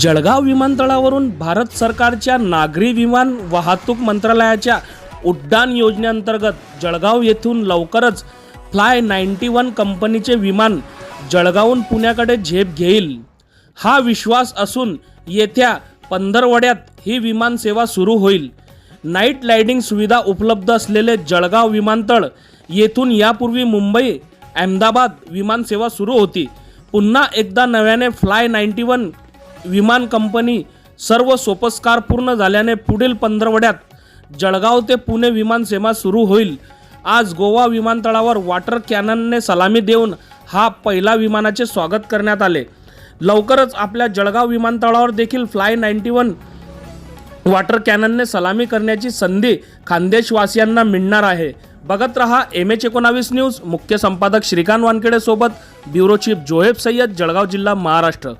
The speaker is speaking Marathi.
जळगाव विमानतळावरून भारत सरकारच्या नागरी विमान वाहतूक मंत्रालयाच्या उड्डाण योजनेअंतर्गत जळगाव येथून लवकरच फ्लाय नाईन्टी वन कंपनीचे विमान जळगावहून पुण्याकडे झेप घेईल. हा विश्वास असून येत्या पंधरवड्यात ही विमानसेवा सुरू होईल. नाईट लाईटिंग सुविधा उपलब्ध असलेले जळगाव विमानतळ येथून यापूर्वी मुंबई अहमदाबाद विमानसेवा सुरू होती. पुन्हा एकदा नव्याने फ्लाय नाईन्टी वन विमान कंपनी सर्व सोपस्कार पूर्ण झाल्याने पुढील पंधरवड्यात जळगाव ते पुणे विमानसेवा सुरू होईल. आज गोवा विमानतळावर वॉटर कॅननने सलामी देऊन हा पहिला विमानाचे स्वागत करण्यात आले. लवकरच आपल्या जळगाव विमानतळावर देखील फ्लाय नाईन्टी वन वॉटर कॅननने सलामी करण्याची संधी खानदेशवासियांना मिळणार आहे. बघत रहा एम एच एकोणावीस न्यूज. मुख्य संपादक श्रीकांत वानखेडे सोबत ब्युरो चीफ जोहेब सय्यद जळगाव जिल्हा महाराष्ट्र.